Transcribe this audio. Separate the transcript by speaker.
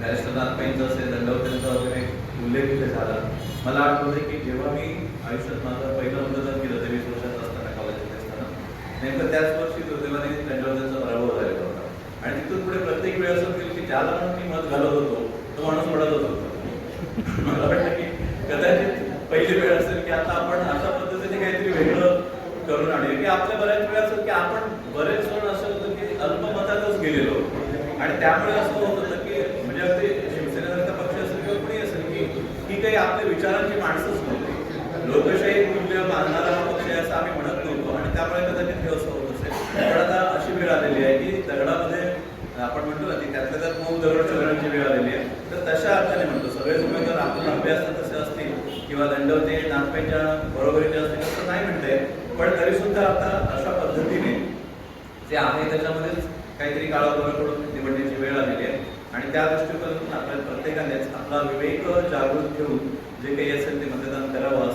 Speaker 1: नागपाईंचा असेल दंडवत्यांचा वगैरे उल्लेख तिथे झाला. मला आठवतं की जेव्हा मी आयुष्यात माझं पहिलं मतदान केलं तेवीस वर्षात असताना कॉलेजमध्ये असताना नेमकं त्याच वर्षी दुर्दैवाने दंडवत्यांचा पराभव झालेला होता. आणि तिथून पुढे प्रत्येक वेळ असं केलं की ज्याला पण मी मत घालत होतो तो माणूस पडतच होतो. मला वाटतं की कदाचित पहिली वेळ असेल की आता आपण अशा पद्धतीने काहीतरी वेगळं करून आणूया. की आपल्या बऱ्याच वेळा असं की आपण बरेच जण असं होतं की अल्पमतातच गेलेलो. आणि त्यामुळे असं होतं होतं की म्हणजे अगदी शिवसेनेसारखा पक्ष असेल किंवा कुणी असेल की ही काही आपल्या विचारांची माणसंच नव्हती. लोकशाही मूल्य मानणारा हा पक्ष आहे असं आम्ही म्हणत नव्हतो आणि त्यामुळे कदाचित हे असं होत असेल. पण आता अशी वेळ आलेली आहे की दगडामध्ये आपण म्हणतो ना की त्यातल्या त्यात मऊ दगड चगडांची वेळ आलेली आहे. तर तशा अर्थाने म्हणतो सगळेच उमेदवार आपण अभ्यास तसे असतील किंवा दंडवते नागपेच्या बरोबरीचे असतील असं नाही म्हणते पण तरी सुद्धा आता अशा पद्धतीने जे आहे त्याच्यामध्येच काहीतरी काळाबरोबर निवडण्याची वेळ आलेली आहे. आणि त्या दृष्टिकोनातून आपल्या प्रत्येकानेच आपला विवेक जागृत ठेवून जे काही असेल ते मतदान करावं.